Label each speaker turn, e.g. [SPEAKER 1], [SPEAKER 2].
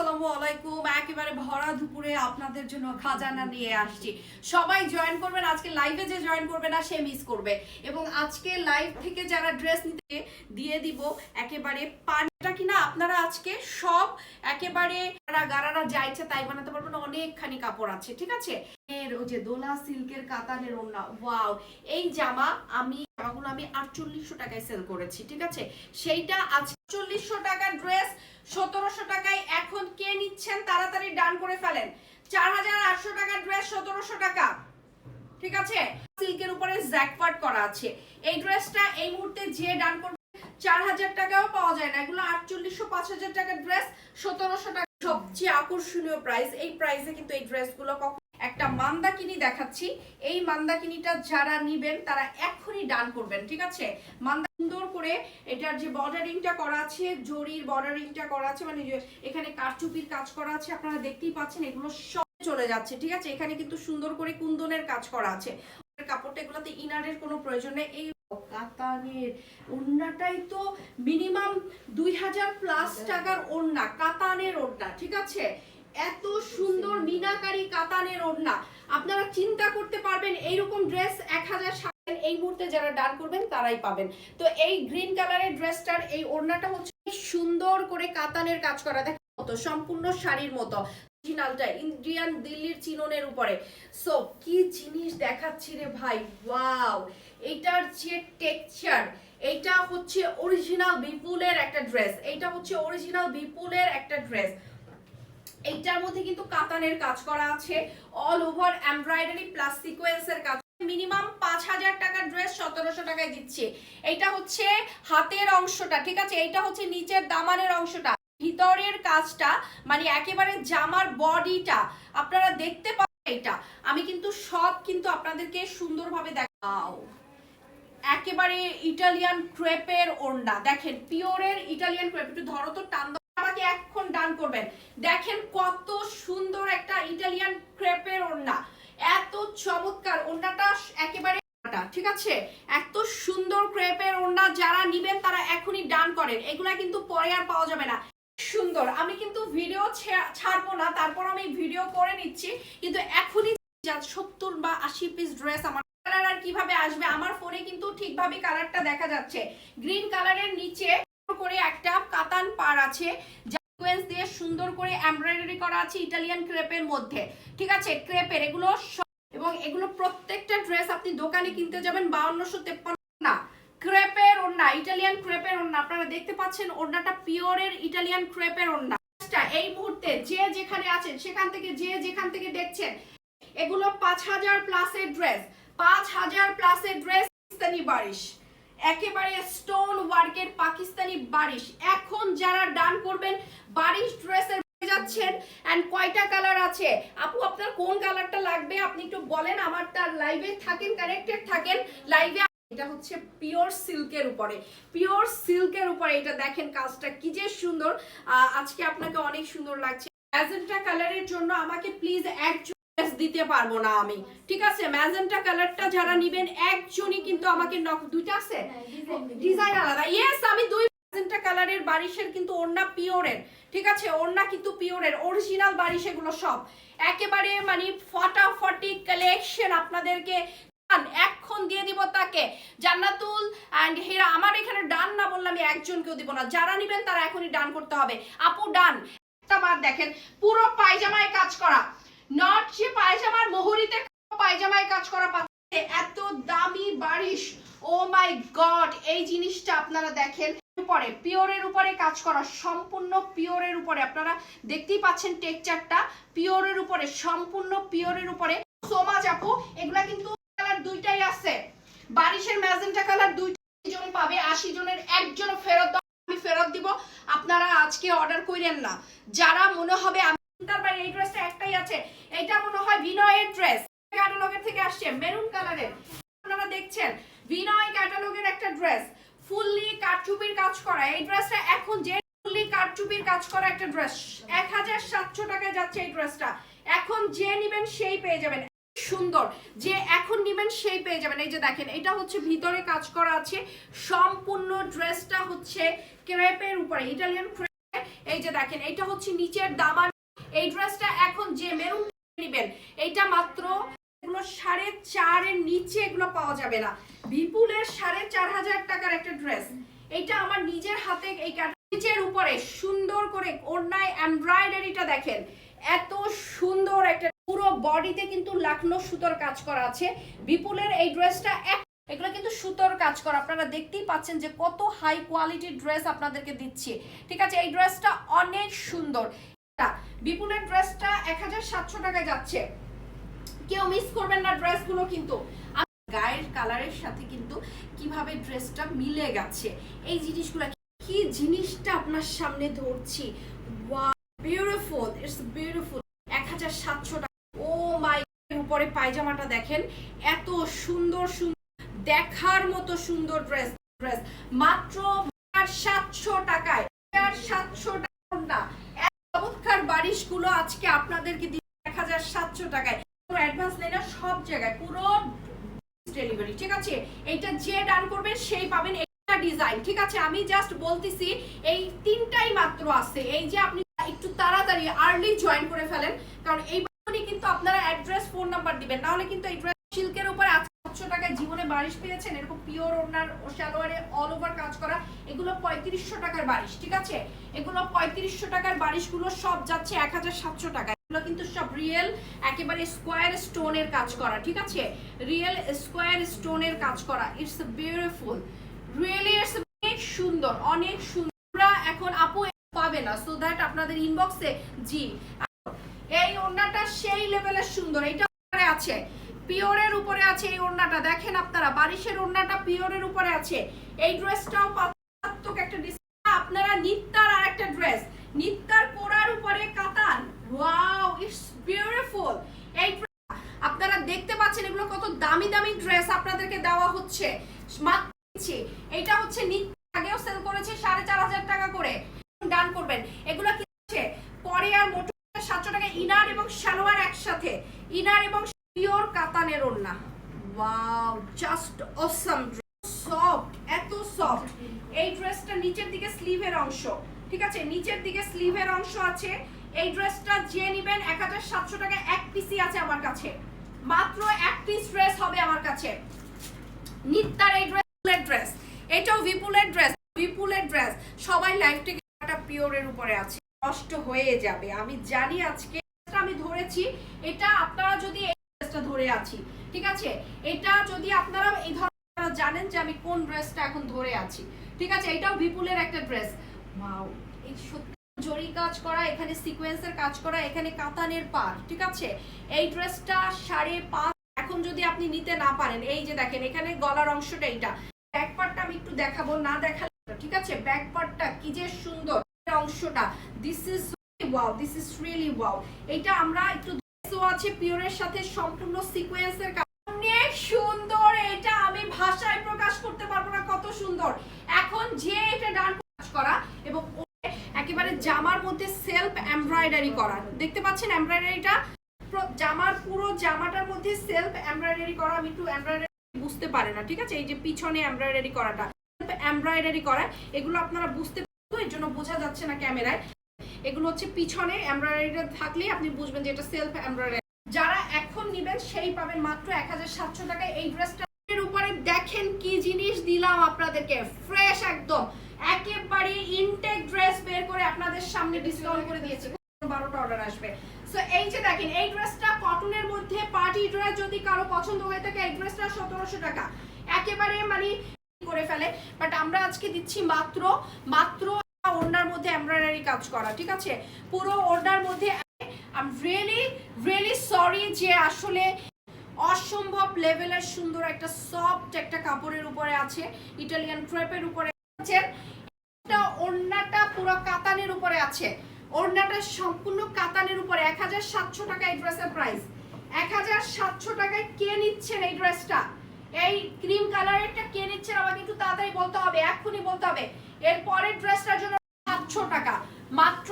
[SPEAKER 1] আসসালামু আলাইকুম। একেবারে ভরা দুপুরে আপনাদের জন্য খাজানা নিয়ে আসছি। সবাই জয়েন করবেন। আজকে লাইভে যে জয়েন করবে না, সে মিস করবে। এবং আজকে লাইভ থেকে যারা ড্রেস নিতে দিয়ে দিব একেবারে পানিটা কিনা আপনারা আজকে সব একেবারে গারা গারারা যা ইচ্ছে তাই বানাতে পারবেন। অনেকখানি কাপড় আছে, ঠিক আছে? এর ওই যে দোলা সিল্কের কাতানের ওড়না, ওয়াও! এই জামা আমি, জামাগুলো আমি আটচল্লিশশো টাকায় সেল করেছি, ঠিক আছে? সেইটা আজকে চল্লিশশো টাকার ড্রেস সতেরোশো টাকায় এখন কে নিচ্ছেন তাড়াতাড়ি ডান করে ফেলেন। চার হাজার আটশো টাকার ড্রেস সতেরোশো টাকা। ঠিক আছে? সিল্কের উপরে জ্যাকপাট করা আছে। এই ড্রেসটা এই মুহূর্তে যে ডান করবে, চার হাজার টাকাও পাওয়া যায় না। এগুলো আটচল্লিশশো, পাঁচ হাজার টাকার ড্রেস, সতেরোশো টাকা। সবচেয়ে আকর্ষণীয় প্রাইস এই প্রাইসে কিন্তু এই ড্রেসগুলো একটা মান্দাকিনি দেখাচ্ছি। এই মান্দাকিনিটা যারা নিবেন, তারা এখনই ডান করবেন, ঠিক আছে? মান্দা সুন্দর করে এটার যে বর্ডারিংটা করা আছে, জরির বর্ডারিংটা করা আছে মানে এখানে কারচুপির কাজ করা আছে, আপনারা দেখতেই পাচ্ছেন, এগুলো সব চলে যাচ্ছে, ঠিক আছে? এখানে কিন্তু সুন্দর করে কুন্দনের কাজ করা আছে। কাপড়টা এগুলোতে ইনারের কোনো প্রয়োজন নেই। এই কাতানের ওড়নাটাই তো মিনিমাম দুই হাজার প্লাস টাকার ওড়না, কাতানের ওড়না, ঠিক আছে? এত সুন্দর মিনাকারি কাতানের ওড়না। আপনারা চিন্তা করতে পারবেন, এইরকম ড্রেস এক হাজার এই মুহূর্তে যারা ডান করবেন, তারাই পাবেন। তো এই গ্রিন কালারের ড্রেসটার এই ওড়নাটা হচ্ছে সুন্দর করে কাতানের কাজ করা। দেখেন মতো সম্পূর্ণ শাড়ির মতো। অরিজিনালটা ইন্ডিয়ান দিল্লির চিননের উপরে। সো কি জিনিস দেখাচ্ছি রে ভাই? ওয়াও এটার যে টেক্সচার এইটা হচ্ছে অরিজিনাল বিপুলের একটা ড্রেস এইটা হচ্ছে অরিজিনাল বিপুলের একটা ড্রেস এইটার মধ্যে কিন্তু কাতানের কাজ করা আছে অল ওভার এমব্রয়ডারি প্লাস সিকোয়েন্সের কাজ। মিনিমাম পাঁচ হাজার টাকার ড্রেস সতেরোশো টাকায় দিচ্ছে। এইটা হচ্ছে হাতের অংশটা, ঠিক আছে? এইটা হচ্ছে নিচের দামানের অংশটা। ভিতরের কাজটা মানে একেবারে জামার বডিটা, আপনারা দেখতে পাবেন এটা। আমি কিন্তু সব কিন্তু আপনাদেরকে সুন্দরভাবে দেখাও একেবারে ইটালিয়ান ক্রেপের ওড়না দেখেন, পিওরের ইটালিয়ান ক্রেপ। একটু ধরো তো, টান আমাকে এখন ডান করবেন। দেখেন কত সুন্দর একটা ইটালিয়ান ক্রেপের ওড়না এত চমৎকার। ওড়নাটা একেবারে ঠিক আছে? এত সুন্দর ক্রেপের ওড়না যারা নিবেন, তারা এখনই ডান করেন। এগুলা কিন্তু পরে আর পাওয়া যাবে না। সুন্দর। আমি কিন্তু ভিডিও ছাড়বো না, তারপর আমি ভিডিও করে নিচ্ছি। কিন্তু এখনই সত্তর বা আশি পিস ড্রেস আমার কালার আর কীভাবে আসবে, আমার ফোনে কিন্তু ঠিকভাবে কালারটা দেখা যাচ্ছে। গ্রিন কালারের নিচে করে একটা কাতান পার আছে দিয়ে সুন্দর করে এমব্রয়ডারি করা আছে ইটালিয়ান ক্রেপের মধ্যে। ঠিক আছে? ক্রেপের এগুলো এবং এগুলো প্রত্যেকটা ড্রেস আপনি দোকানে কিনতে যাবেন বাউন্নশো তেপ্পান্ন ওড়না ইটালিয়ান ক্রেপের ওড়না। আপনারা দেখতে পাচ্ছেন ওড়নাটা পিওরের ইটালিয়ান ক্রেপের ওড়না। এই মুহূর্তে যে যেখানে আছেন, সেখান থেকে যে যেখান থেকে দেখছেন, এগুলো পাঁচ হাজার প্লাসের ড্রেস পাঁচ হাজার প্লাসের ড্রেস পাকিস্তানি বারিশ। একেবারে স্টোন ওয়ার্কের পাকিস্তানি বারিশ। এখন যারা ডান করবেন, বারিশ ড্রেসের যাচ্ছেন এন্ড কয়টা কালার আছে? আপু, আপনার কোন কালারটা লাগবে? আপনি একটু বলেন আমার তার লাইভে থাকেন কানেক্টেড থাকেন লাইভে এটা হচ্ছে পিওর সিল্কের উপরে। পিওর সিল্কের উপরে এটা দেখেন কাজটা কি যে সুন্দর। আজকে আপনাকে অনেক সুন্দর লাগছে। ম্যাজেন্টা কালারের জন্য আমাকে প্লিজ দিতে পারব না আমি। ঠিক আছে? ম্যাজেন্টা কালারটা যারা নিবেন একজনই কিন্তু আমাকে নক দুইটা আছে? ডিজাইন আলাদা। ইয়েস আমি দুই ম্যাজেন্টা কালারের বারিশের কিন্তু ওড়না পিওরের। ঠিক আছে? ওড়না কিন্তু পিওরের। অরিজিনাল বারিশ এগুলো সব। একেবারে মানে ফটাফটি কালেকশন আপনাদেরকে এখন দিয়ে দিব তাকে। জান্নাতুল অ্যান্ড হেরা, আমার এখানে ডান না বললে আমি একজনকেও দিব না। যারা নিবেন তারা এখনই ডান করতে হবে। আপু ডান দেখেন, পুরো পায়জামায় কাজ করা। নট পায়জামার পায়জামায় কাজ করা পাচ্ছে, এত দামি বারিশ। ও মাই গড এই জিনিসটা আপনারা দেখেন। উপরে, পিওরের উপরে কাজ করা, সম্পূর্ণ পিওরের উপরে। আপনারা দেখতেই পাচ্ছেন টেকচারটা পিওরের উপরে, সম্পূর্ণ পিওরের উপরে। আপু, এগুলা কিন্তু দুইটাই আছে। বারিশের ম্যাজেন্টা কালার দুইটা জন পাবে, আশি জনের একজন ফেরত আমি ফেরত দিব। আপনারা আজকে অর্ডার কইরেন না। যারা মনে হবে আমি এই ড্রেসটা একটাই আছে, এটা মনে হয় বিনয়ের ড্রেস ক্যাটালগের থেকে আসছে মেরুন কালারের আপনারা দেখছেন, বিনয় ক্যাটালগের একটা ড্রেস ফুললি কারচুপির কাজ করা। এই ড্রেসটা এখন যে ফুললি কারচুপির কাজ করা একটা ড্রেস এক হাজার সাতশো টাকায় যাচ্ছে এই ড্রেসটা এখন যে নিবেন সেই পেয়ে যাবেন। সুন্দর। যে এখন নিবেন সেই পেয়ে যাবেন। এই যে দেখেন, এটা হচ্ছে ভিতরে কাজ করা আছে। সম্পূর্ণ ড্রেসটা হচ্ছে ক্রেপের উপরে, ইটালিয়ান এই যে দেখেন এইটা হচ্ছে নিচের দামান। এই ড্রেসটা এখন যে মেরুন নিবেন, এইটা মাত্র এগুলো সাড়ে চারের নিচে এগুলো পাওয়া যাবে না। বিপুলের সাড়ে চার হাজার টাকার একটা ড্রেস। এইটা আমার নিজের হাতে, এই নিচের উপরে সুন্দর করে ওড়নায় এমব্রয়ডারিটা দেখেন। এত সুন্দর একটা পুরো বডিতে কিন্তু লাখনো সুতোর কাজ করা আছে। বিপুলের এই ড্রেসটা এক এগুলো কিন্তু সুতোর কাজ করা। আপনারা দেখতেই পাচ্ছেন যে কত হাই কোয়ালিটির ড্রেস আপনাদেরকে দিচ্ছি। ঠিক আছে, এই ড্রেসটা অনেক সুন্দর। বিপুলের ড্রেসটা এক হাজার সাতশো টাকায় যাচ্ছে। কেউ মিস করবেন না ড্রেসগুলো কিন্তু। গায়ের কালারের সাথে কিন্তু কীভাবে ড্রেসটা মিলে গেছে। এই জিনিসগুলো কি জিনিসটা আপনার সামনে ধরছি? ওয়া বিউটিফুল ইটস বিউটিফুল এক হাজার সাতশো টাকা উপরে পায়জামাটা দেখেন, এত সুন্দর সুন্দর দেখার মতো সুন্দর ড্রেস ড্রেস মাত্র সাতশো টাকায় সাতশো টাকা চমৎকার বারিশগুলো আজকে আপনাদেরকে এক হাজার সাতশো টাকায়। অ্যাডভান্স নেই না, সব জায়গায়, পুরো ডেলিভারি ঠিক আছে? এইটা যে ডান করবেন সেই পাবেন একটা ডিজাইন ঠিক আছে? আমি জাস্ট বলতেছি, এই তিনটাই মাত্র আছে। এই যে আপনি একটু তাড়াতাড়ি আর্লি জয়েন করে ফেলেন, কারণ এই আপনারা অ্যাড্রেস ফোন নাম্বার দিবেন। নাহলে কিন্তু এই ড্রেস সিল্কের উপরে আজকে টাকায় জীবনে বারিশ পেয়েছেন। এরকম পিওর ওনার সালোয়ারে অল ওভার কাজ করা। এগুলো পঁয়ত্রিশশো টাকার বারিশ ঠিক আছে? এগুলো পঁয়ত্রিশশো টাকার বারিশগুলো সব যাচ্ছে এক হাজার সাতশো টাকায়। এগুলো কিন্তু সব রিয়েল একেবারে স্কোয়ার স্টোনের কাজ করা, ঠিক আছে? রিয়েল স্কোয়ার স্টোনের কাজ করা। ইটস বিউটিফুল রিয়েলি ইটস অনেক সুন্দর অনেক সুন্দর। এখন আপু পাবে না। সো দ্যাট আপনাদের ইনবক্সে জি। এই ওড়নাটা সেই লেভেলের সুন্দর উপরে আছে। পিওরের উপরে আছে এই ওড়নাটা, দেখেন আপনারা বারিশের ওড়নাটা পিওরের উপরে আছে। এই ড্রেসটাও পাত্তক একটা আপনারা নিত্যার আর একটা ড্রেস নিত্যার পোড়ার উপরে কাতান। ওয়াও ইটস বিউটিফুল এই আপনারা দেখতে পাচ্ছেন এগুলো কত দামি দামি ড্রেস আপনাদেরকে দেওয়া হচ্ছে। মাত্র। এটা হচ্ছে নিত্য আগেও সেল করেছে সাড়ে চার হাজার টাকা করে ডান করবেন এগুলো কি হচ্ছে পরে আর মোটর সাতশো টাকা ইনার এবং সালোয়ার একসাথে ইনার এবং পিওর কাতানের ওড়না। ওয়াও জাস্ট অসাম সফট এত সফট এই ড্রেসটা নিচের দিকে স্লিভের অংশ। ঠিক আছে? নিচের দিকে স্লিভের অংশ আছে। এই ড্রেসটা যে নিবেন, এক হাজার সাতশো টাকা এক পিসি আছে আমার কাছে। মাত্র এক পিস ড্রেস হবে আমার কাছে। নিত্যার এই ড্রেস ড্রেস এটাও বিপুলের ড্রেস বিপুলের ড্রেস সবাই লাইফ থেকে একটা পিওরের উপরে আছে। কষ্ট হয়ে যাবে। আমি জানি আজকে আমি ধরেছি, এটা আপনারা যদি এই ড্রেসটা ধরে আছি, ঠিক আছে? এটা যদি আপনারা এই ধরনের জানেন যে আমি কোন ড্রেসটা এখন ধরে আছি, ঠিক আছে? এটাও বিপুলের একটা ড্রেস। ওয়াও এই সত্যি জরি কাজ করা, এখানে সিকোয়েন্সের কাজ করা, এখানে কাতানের পার, ঠিক আছে? এই ড্রেসটা সাড়ে পাঁচ, এখন যদি আপনি নিতে না পারেন, এই যে দেখেন, এখানে গলার অংশটা এইটা। ব্যাক পার্টটা আমি একটু দেখাবো, না দেখালে, ঠিক আছে? ব্যাক পার্টটা কি যে সুন্দর অংশটা। This is wow this is really wow এটা আমরা একটু আছে পিওরের সাথে সম্পূর্ণ সিকোয়েন্সের অনেক সুন্দর, এটা আমি ভাষায় প্রকাশ করতে পারব না, কত সুন্দর। এখন যে এটা ডান কাজ করা এবং একেবারে জামার মধ্যে সেলফ এমব্রয়ডারি করা। দেখতে পাচ্ছেন এমব্রয়ডারিটা জামার, পুরো জামাটার মধ্যে সেলফ এমব্রয়ডারি করা। আমি একটু এমব্রয়ডারি বুঝতে পারে না, ঠিক আছে? এই যে পিছনে এমব্রয়ডারি করাটা এমব্রয়ডারি করা, এগুলো আপনারা বুঝতে পারবেন এর জন্য বোঝা যাচ্ছে না ক্যামেরায়। এগুলো হচ্ছে পিছনে এমব্রয়ডারিটা থাকলেই আপনি বুঝবেন যে এটা সেলফ এমব্রয়ডারি যারা এখন নেবেন, সেই পাবেন মাত্র এক হাজার সাতশো টাকায় এই ড্রেসটা এর উপরে দেখেন কি জিনিস দিলাম আপনাদেরকে। ফ্রেশ একদম। একেবারে ইনটেক ড্রেস বের করে আপনাদের সামনে ডিসকাউন্ট করে দিয়েছি। বারোটা অর্ডার আসবে। সো এই যে দেখেন, এই ড্রেসটা কটনের মধ্যে পার্টি ড্রেস যদি কারও পছন্দ হয়ে থাকে, এই ড্রেসটা সতেরোশো টাকা। একেবারে মানে করে ফেলে। বাট আমরা আজকে দিচ্ছি মাত্র মাত্র ওড়নার মধ্যে এমব্রয়ডারি কাজ করা, ঠিক আছে? পুরো ওড়নার মধ্যে আই রিয়েলি রিয়েলি সরি যে আসলে অসম্ভব লেভেলের সুন্দর একটা সফট একটা কাপড়ের উপরে আছে ইটালিয়ান ক্রেপের উপরে আছে, একটা ওড়নাটা পুরো কাতানের উপরে আছে ওড়নাটা সম্পূর্ণ কাতানের উপরে, এক হাজার সাতশো টাকা এই ড্রেসের প্রাইস এক হাজার সাতশো টাকায় কে নিচ্ছেন এই ড্রেসটা এই ক্রিম কালারেরটা কে নিচ্ছেন আমাকে একটু তাড়াতাড়ি বলতে হবে, এক্ষুনি বলতে হবে এর পরের ড্রেসটার জন্য সাতশো টাকা। মাত্র